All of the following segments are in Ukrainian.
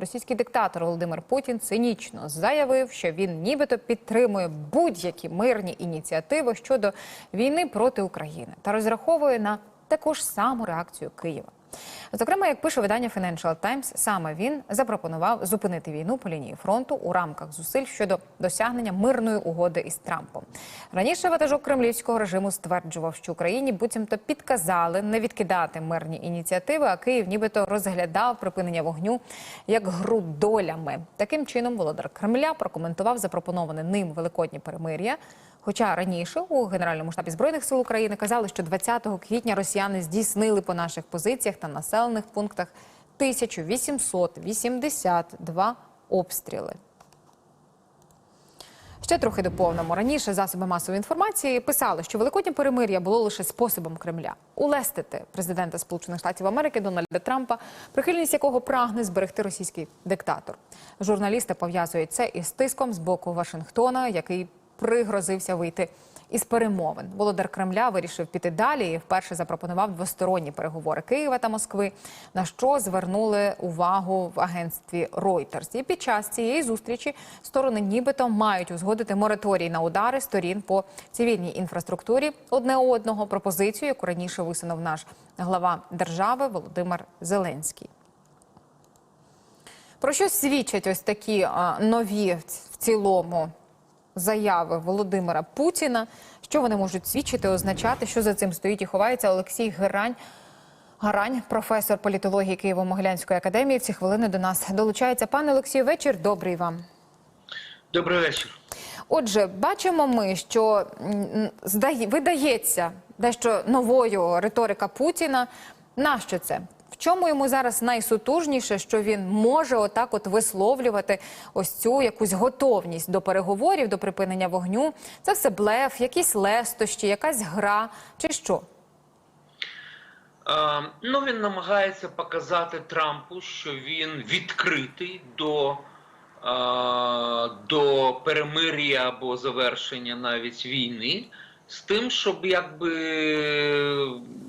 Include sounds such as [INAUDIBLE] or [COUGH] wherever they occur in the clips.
російський диктатор Володимир Путін цинічно заявив, що він нібито підтримує будь-які мирні ініціативи щодо війни проти України та розраховує на таку ж саму реакцію Києва. Зокрема, як пише видання Financial Times, саме він запропонував зупинити війну по лінії фронту у рамках зусиль щодо досягнення мирної угоди із Трампом. Раніше ватажок кремлівського режиму стверджував, що Україні буцімто підказали не відкидати мирні ініціативи, а Київ нібито розглядав припинення вогню як гру долями. Таким чином, володар Кремля прокоментував запропоноване ним великоднє перемир'я. Хоча раніше у Генеральному штабі збройних сил України казали, що 20 квітня росіяни здійснили по наших позиціях та населених пунктах 1882 обстріли. Ще трохи доповнимо. Раніше засоби масової інформації писали, що великоднє перемир'я було лише способом Кремля улестити президента Сполучених Штатів Америки Дональда Трампа, прихильність якого прагне зберегти російський диктатор. Журналісти пов'язують це із тиском з боку Вашингтона, який пригрозився вийти із перемовин. Володар Кремля вирішив піти далі і вперше запропонував двосторонні переговори Києва та Москви, на що звернули увагу в агентстві Reuters. І під час цієї зустрічі сторони нібито мають узгодити мораторій на удари сторін по цивільній інфраструктурі одне одного пропозицію, яку раніше висунув наш глава держави Володимир Зеленський. Про що свідчать ось такі а, нові в цілому заяви Володимира Путіна? Що вони можуть свідчити, означати, що за цим стоїть і ховається Олексій Герань. Гарань, професор політології Києво-Могилянської академії. В ці хвилини до нас долучається. Пане Олексію, вечір. Добрий вам. Добрий вечір. Отже, бачимо ми, що видається дещо новою риторика Путіна. Нащо це? Чому йому зараз найсутужніше, що він може отак от висловлювати ось цю якусь готовність до переговорів, до припинення вогню? Це все блеф, якісь лестощі, якась гра чи що? Е, ну, він намагається показати Трампу, що він відкритий до, е, до перемир'я або завершення навіть війни, з тим, щоб якби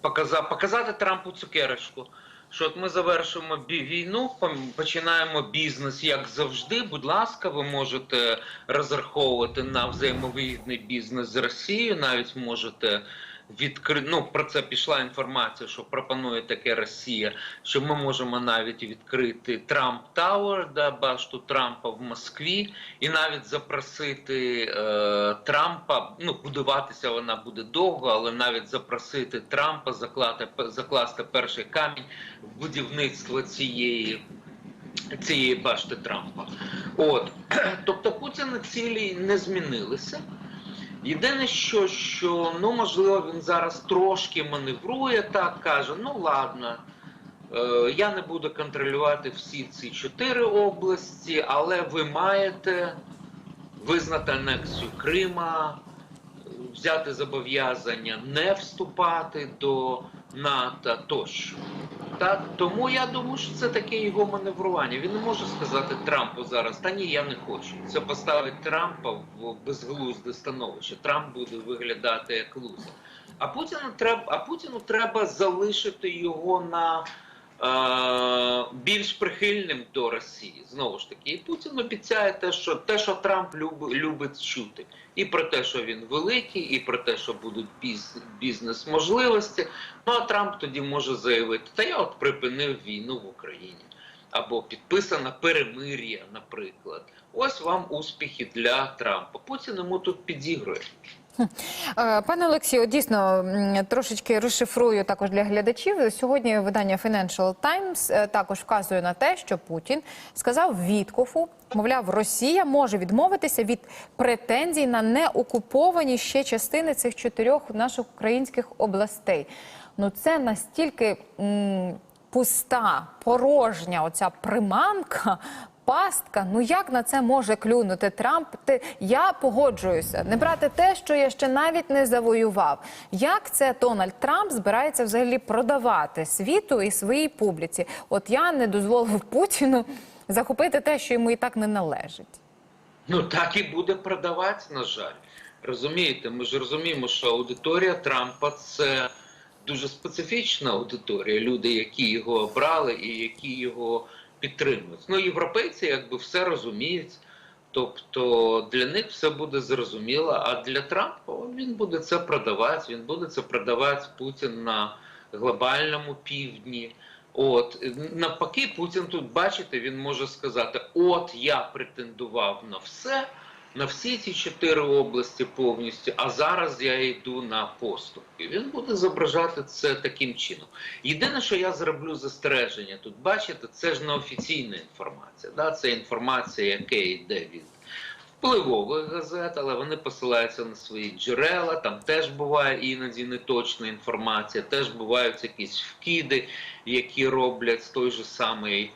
показати, показати Трампу цукерочку. Що от ми завершимо війну, починаємо бізнес як завжди. Будь ласка, ви можете розраховувати на взаємовигідний бізнес з Росією, навіть можете відкрити. Ну про це пішла інформація, що пропонує таке Росія, що ми можемо навіть відкрити Трамп Тауер, да, башту Трампа в Москві, і навіть запросити е, Трампа. Ну будуватися вона буде довго, але навіть запросити Трампа заклати закласти перший камінь в будівництво цієї. Цієї башти Трампа, от [CLEARS THROAT] тобто Путіна цілі не змінилися. Єдине, що, що ну можливо він зараз трошки маневрує, так каже: ну ладно, е, я не буду контролювати всі ці чотири області, але ви маєте визнати анексію Крима, взяти зобов'язання не вступати до НАТО тощо. Так, тому я думаю, що це таке його маневрування. Він не може сказати Трампу зараз, та ні, я не хочу. Це поставить Трампа в безглузде становище. Трамп буде виглядати як лузер. А Путіну треба, а Путіну треба залишити його на більш прихильним до Росії. Знову ж таки, і Путін обіцяє те, що те, що Трамп любить чути, і про те, що він великий, і про те, що будуть біз, бізнес-можливості. Ну а Трамп тоді може заявити: та я от припинив війну в Україні. Або підписана перемир'я, наприклад. Ось вам успіхи для Трампа. Путін йому тут підігрує. Е, Пане Олексію, дійсно трошечки розшифрую також для глядачів. Сьогодні видання Financial Times е, також вказує на те, що Путін сказав Віткофу, мовляв, Росія може відмовитися від претензій на неокуповані ще частини цих чотирьох наших українських областей. Ну це настільки пуста, порожня оця приманка. Пастка, ну як на це може клюнути Трамп? Ти я погоджуюся не брати те, що я ще навіть не завоював. Як це Дональд Трамп збирається взагалі продавати світу і своїй публіці? От я не дозволив Путіну захопити те, що йому і так не належить. Ну так і буде продавати, на жаль. Розумієте, ми ж розуміємо, що аудиторія Трампа це дуже специфічна аудиторія. Люди, які його обрали і які його підтримують. Ну, європейці якби все розуміють. Тобто для них все буде зрозуміло, а для Трампа він буде це продавати. Він буде це продавати Путін на глобальному півдні. От навпаки, Путін тут, бачите, він може сказати: От я претендував на все, на всі ці чотири області повністю, а зараз я йду на поступки. Він буде зображати це таким чином. Єдине, що я зроблю застереження тут, бачите, це ж не офіційна інформація. Да? Це інформація, яка йде від впливових газет, але вони посилаються на свої джерела. Там теж буває іноді неточна інформація, теж бувають якісь вкиди, які роблять той же самий.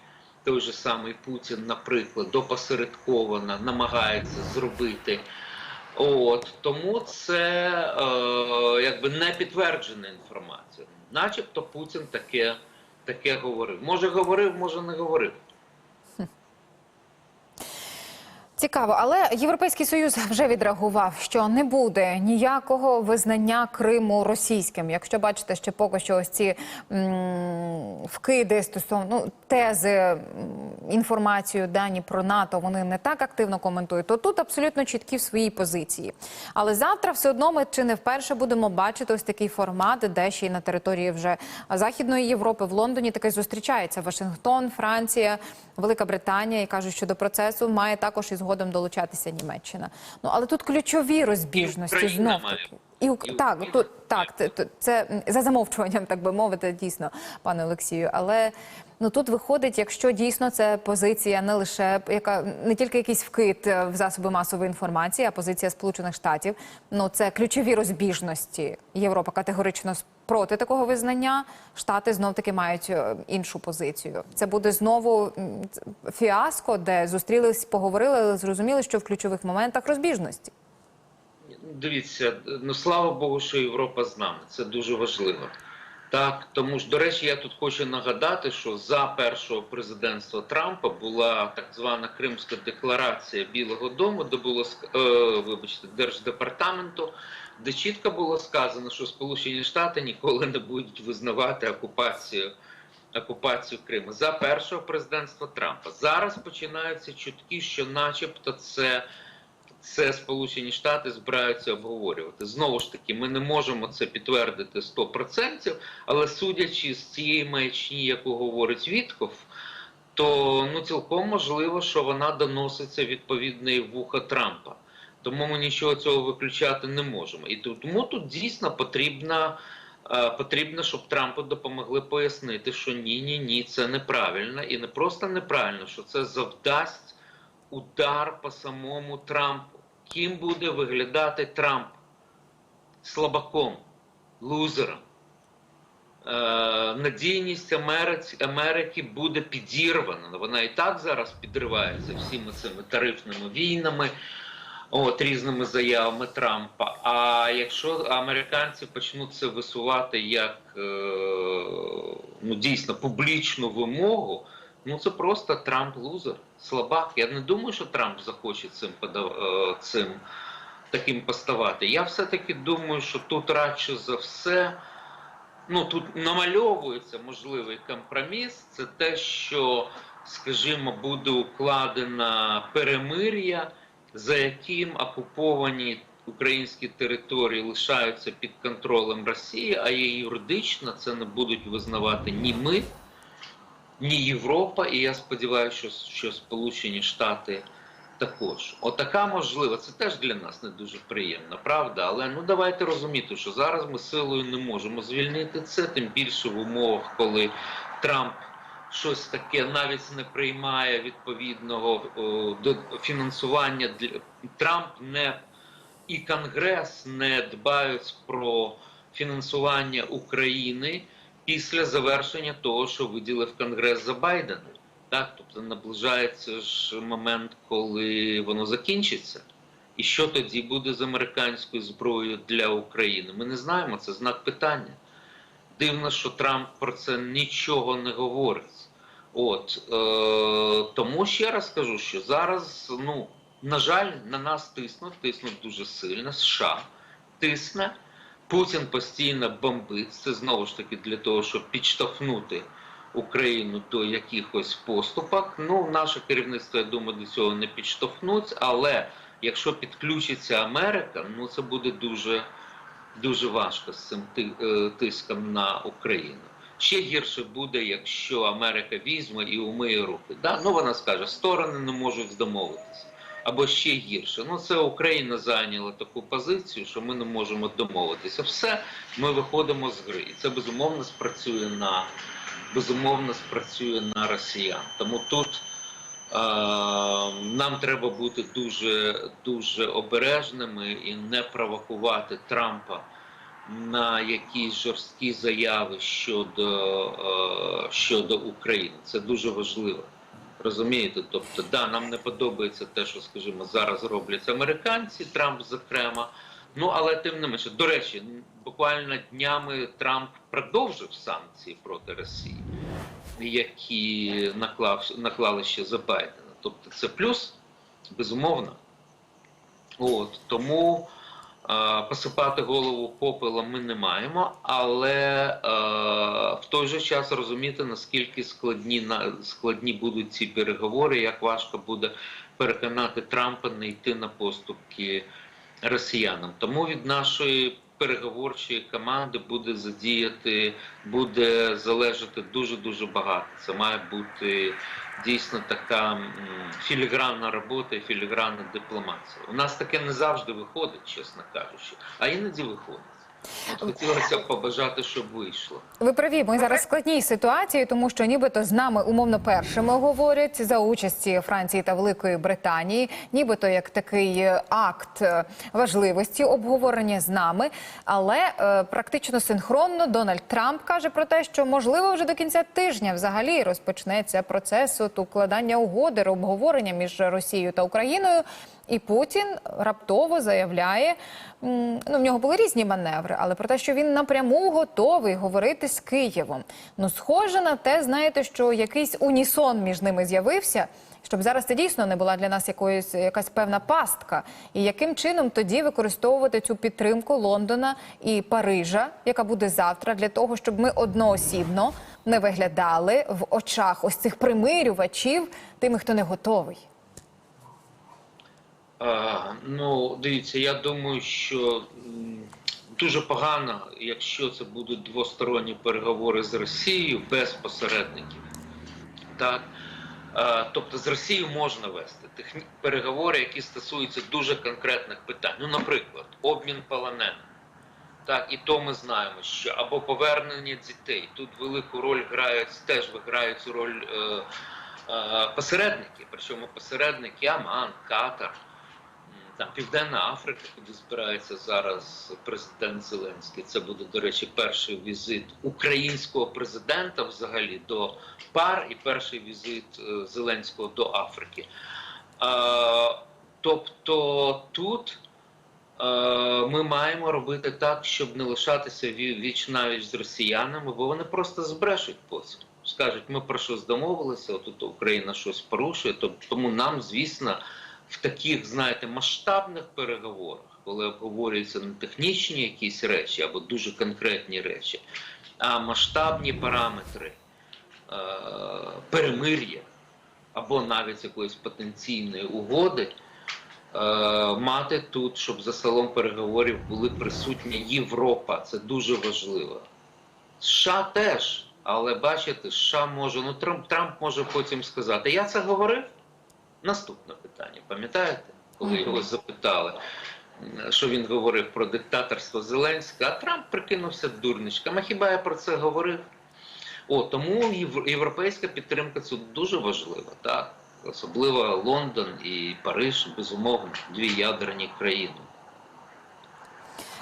Той же самий Путін, наприклад, допосередковано намагається зробити. От тому це е, якби не підтверджена інформація. Начебто Путін таке, таке говорив. Може говорив, може не говорив. Цікаво, але Європейський Союз [LAUGHS] вже відреагував, що не буде ніякого визнання Криму російським. Якщо бачите, що поки що ось ці м, вкиди стосовно ну, тези, інформацію, дані про НАТО, вони не так активно коментують, то тут абсолютно чіткі в своїй позиції. Але завтра все одно ми чи не вперше будемо бачити ось такий формат, де ще й на території вже Західної Європи в Лондоні таке зустрічається Вашингтон, Франція, Велика Британія і кажуть, що до процесу має також і згодом долучатися Німеччина. Ну але тут ключові розбіжності знов таки. І, так, тут так, це, це за замовчуванням, так би мовити, дійсно, пане Олексію. Але ну тут виходить, якщо дійсно це позиція не лише яка не тільки якийсь вкид е, в засоби масової інформації, а позиція Сполучених Штатів. Ну це ключові розбіжності. Європа категорично проти такого визнання. Штати знов таки мають е, іншу позицію. Це буде знову фіаско, де зустрілись, поговорили, але зрозуміли, що в ключових моментах розбіжності. Дивіться, ну слава Богу, що Європа з нами. Це дуже важливо. Так, тому ж, до речі, я тут хочу нагадати, що за першого президентства Трампа була так звана Кримська декларація Білого Дому, де було е, вибачте, держдепартаменту, де чітко було сказано, що Сполучені Штати ніколи не будуть визнавати окупацію. Окупацію Криму за першого президентства Трампа зараз починаються чутки, що, начебто, це це Сполучені Штати збираються обговорювати. Знову ж таки, ми не можемо це підтвердити 100%, але судячи з цієї маячні, яку говорить Вітков, то ну цілком можливо, що вона доноситься відповідно в вуха Трампа. Тому ми нічого цього виключати не можемо. І тому тут дійсно потрібна. е, Потрібно, щоб Трампу допомогли пояснити, що ні, ні, ні, це неправильно, і не просто неправильно, що це завдасть удар по самому Трампу. Ким буде виглядати Трамп? Слабаком, лузером. Е, надійність Америці, Америки буде підірвана. Вона і так зараз підривається всіми цими тарифними війнами, от, різними заявами Трампа. А якщо американці почнуть це висувати як е, ну, дійсно публічну вимогу, ну це просто Трамп лузер, слабак. Я не думаю, що Трамп захоче цим подав, е, цим таким поставати. Я все-таки думаю, що тут радше за все. Ну тут намальовується можливий компроміс. Це те, що, скажімо, буде укладена перемир'я, за яким окуповані українські території лишаються під контролем Росії, а є юридично це не будуть визнавати ні ми, ні Європа, і я сподіваюся, що, що Сполучені Штати також. Отака можлива, це теж для нас не дуже приємно, правда? Але ну давайте розуміти, що зараз ми силою не можемо звільнити це, тим більше в умовах, коли Трамп щось таке навіть не приймає відповідного о, до фінансування Трамп не і Конгрес не дбають про фінансування України після завершення того, що виділив Конгрес за Байдена. Так, тобто наближається ж момент, коли воно закінчиться. І що тоді буде з американською зброєю для України? Ми не знаємо, це знак питання. Дивно, що Трамп про це нічого не говорить. От е, тому ще раз кажу, що зараз, ну на жаль, на нас тиснуть, тиснуть дуже сильно. США тисне. Путін постійно бомбить. Це знову ж таки для того, щоб підштовхнути Україну до якихось поступок. Ну, наше керівництво, я думаю, до цього не підштовхнуть. Але якщо підключиться Америка, ну це буде дуже, дуже важко з цим е, тиском на Україну. Ще гірше буде, якщо Америка візьме і умиє руки. Да? Ну вона скаже, сторони не можуть домовитися. Або ще гірше. Ну це Україна зайняла таку позицію, що ми не можемо домовитися. Все, ми виходимо з гри. І це безумовно спрацює на безумовно спрацює на росіян. Тому тут нам треба бути дуже дуже обережними і не провокувати Трампа на якісь жорсткі заяви щодо, е, щодо України. Це дуже важливо. Розумієте? Тобто, да, нам не подобається те, що, скажімо, зараз роблять американці, Трамп зокрема. Ну, але тим не менше, до речі, буквально днями Трамп продовжив санкції проти Росії, які наклав, наклали ще за Байдена. Тобто це плюс, безумовно. От, тому е, посипати голову попелом ми не маємо, але е, в той же час розуміти, наскільки складні, на, складні будуть ці переговори, як важко буде переконати Трампа не йти на поступки росіянам. Тому від нашої переговорчої команди буде задіяти, буде залежати дуже дуже багато. Це має бути дійсно така філігранна робота і філігранна дипломатія. У нас таке не завжди виходить, чесно кажучи, а іноді виходить. От хотілося б побажати, щоб вийшло. Ви праві, ми зараз в складній ситуації, тому що нібито з нами умовно першими говорять за участі Франції та Великої Британії, нібито як такий е, акт е, важливості обговорення з нами. Але е, практично синхронно Дональд Трамп каже про те, що можливо вже до кінця тижня взагалі розпочнеться процес укладання угоди, обговорення між Росією та Україною. І Путін раптово заявляє, ну в нього були різні маневри, але про те, що він напряму готовий говорити з Києвом. Ну, схоже на те, знаєте, що якийсь унісон між ними з'явився. Щоб зараз це дійсно не була для нас якоюсь якась певна пастка, і яким чином тоді використовувати цю підтримку Лондона і Парижа, яка буде завтра, для того, щоб ми одноосібно не виглядали в очах ось цих примирювачів тими, хто не готовий. А, ну, дивіться, я думаю, що дуже погано, якщо це будуть двосторонні переговори з Росією без посередників. Так? Тобто з Росією можна вести техні... переговори, які стосуються дуже конкретних питань. Ну, наприклад, обмін полоненими. Так, і то ми знаємо, що або повернення дітей. Тут велику роль грають, теж грають цю роль е, е, посередники, причому посередники Аман, Катар, там Південна Африка, куди збирається зараз президент Зеленський. Це буде, до речі, перший візит українського президента взагалі до пар і перший візит е, Зеленського до Африки. Е, тобто тут е, ми маємо робити так, щоб не лишатися ві- віч навіч з росіянами, бо вони просто збрешуть потім. Скажуть, ми про щось домовилися, отут Україна щось порушує. Тому нам, звісно, в таких, знаєте, масштабних переговорах, коли обговорюються не технічні якісь речі або дуже конкретні речі, а масштабні параметри е, перемир'я або навіть якоїсь потенційної угоди, е, мати тут, щоб за столом переговорів були присутні Європа. Це дуже важливо. США теж, але бачите, США може, ну Трамп, Трамп може потім сказати, я це говорив. Наступне питання, пам'ятаєте, коли його запитали, що він говорив про диктаторство Зеленського, а Трамп прикинувся дурничком. А хіба я про це говорив? О, тому європейська підтримка це дуже важлива, так. Особливо Лондон і Париж, безумовно, дві ядерні країни.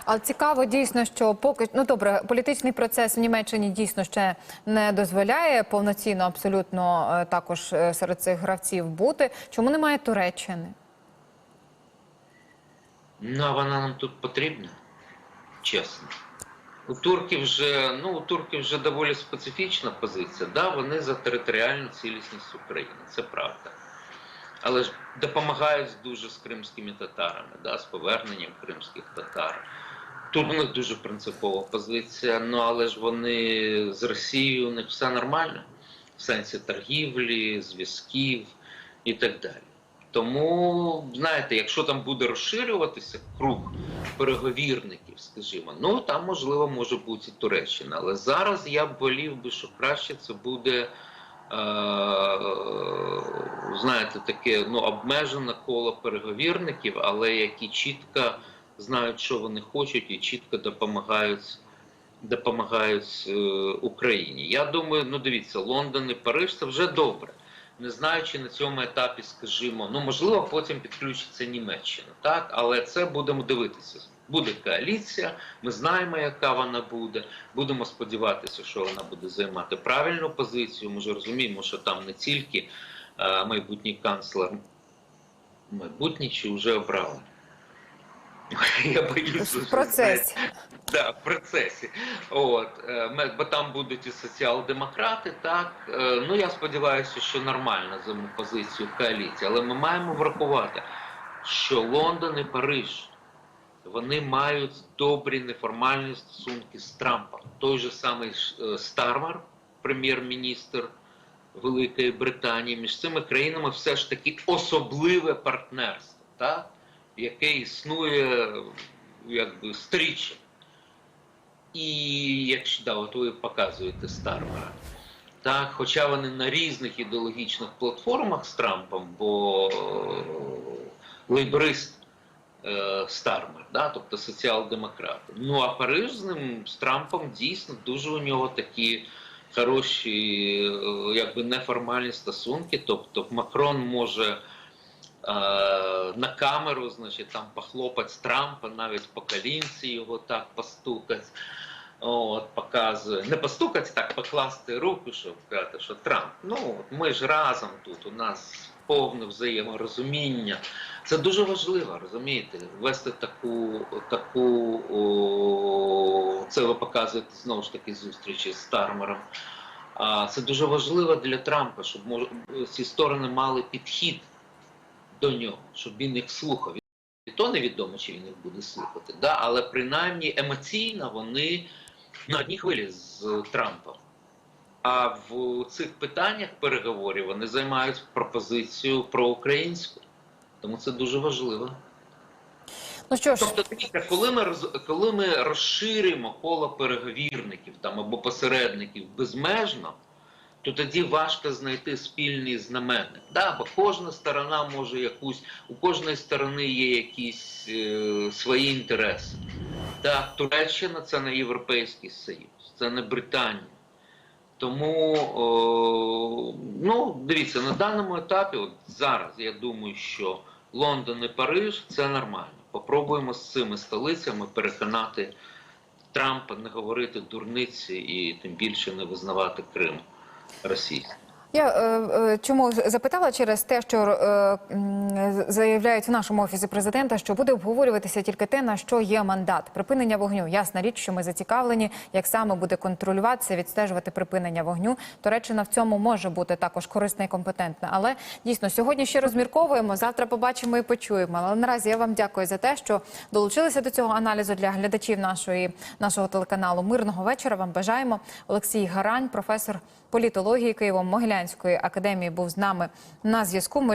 А цікаво дійсно, що поки ну добре, політичний процес в Німеччині дійсно ще не дозволяє повноцінно абсолютно е, також е, серед цих гравців бути. Чому немає Туреччини? Ну, а вона нам тут потрібна, чесно. У турків вже, ну, у турків вже доволі специфічна позиція. Да, вони за територіальну цілісність України, це правда. Але ж допомагають дуже з кримськими татарами, да, з поверненням кримських татар. Тут у них дуже принципова позиція, ну але ж вони з Росією, у них все нормально. в сенсі торгівлі, зв'язків і так далі. Тому, знаєте, якщо там буде розширюватися круг переговірників, скажімо, ну там можливо може бути і Туреччина. Але зараз я б волів би, що краще це буде, е, знаєте, таке ну, обмежене коло переговірників, але які чітко знають, що вони хочуть, і чітко допомагають. Допомагають е, Україні. Я думаю, ну дивіться, Лондон і Париж це вже добре не знаючи на цьому етапі, скажімо, ну можливо, потім підключиться Німеччина, так, але це будемо дивитися. Буде коаліція, ми знаємо, яка вона буде. Будемо сподіватися, що вона буде займати правильну позицію. Ми ж розуміємо, що там не тільки е, майбутній канцлер, майбутній чи вже обрали. [LAUGHS] Я боюся, В процесі. Да, в процесі. От, е, бо там будуть і соціал-демократи, так. Е, Ну я сподіваюся, що нормально займу позицію коаліції, але ми маємо врахувати, що Лондон і Париж вони мають добрі неформальні стосунки з Трампом. Той же самий е, Стармер, прем'єр-міністр Великої Британії, між цими країнами все ж таки особливе партнерство, так? Яке існує якби стріччя. І якщо да, от ви показуєте Стармера, так, хоча вони на різних ідеологічних платформах з Трампом, бо е, лейборист е, Стармер, да, тобто соціал-демократи. Ну а Париж з ним з Трампом дійсно дуже у нього такі хороші, е, якби неформальні стосунки. Тобто Макрон може на камеру, значить, там похлопати з Трампа, навіть по колінці його так постукати. От, показує. Не постукати, так покласти руку, щоб сказати, що Трамп, ну от ми ж разом тут, у нас повне взаєморозуміння. Це дуже важливо, розумієте, вести таку, таку о, це ви показуєте знову ж таки зустрічі з Стармером. А це дуже важливо для Трампа, щоб ці сторони мали підхід до нього, щоб він їх слухав. І то невідомо, чи він їх буде слухати, да? але принаймні емоційно вони на одній хвилі з Трампом. А в цих питаннях переговорів вони займають пропозицію проукраїнську. Тому це дуже важливо. Ну що ж, Тобто, дивіться, коли ми коли ми розширимо коло переговірників там або посередників безмежно, то тоді важко знайти спільний знаменник. Да, бо кожна сторона може якусь, у кожної сторони є якісь е, свої інтереси. Так, Туреччина це не Європейський Союз, це не Британія. Тому, о, ну, дивіться, на даному етапі, от зараз я думаю, що Лондон і Париж це нормально. Попробуємо з цими столицями переконати Трампа не говорити дурниці і тим більше не визнавати Крим російським. Я е, е, чому запитала через те, що е, заявляють в нашому офісі президента, що буде обговорюватися тільки те, на що є мандат припинення вогню. Ясна річ, що ми зацікавлені, як саме буде контролюватися, відстежувати припинення вогню. Туреччина в цьому може бути також корисна і компетентна. Але дійсно сьогодні ще розмірковуємо. Завтра побачимо і почуємо. Але наразі я вам дякую за те, що долучилися до цього аналізу для глядачів нашого телеканалу. Мирного вечора. Вам бажаємо. Олексій Гарань, професор політології Києво-Могилянської академії, був з нами на зв'язку. Ми ж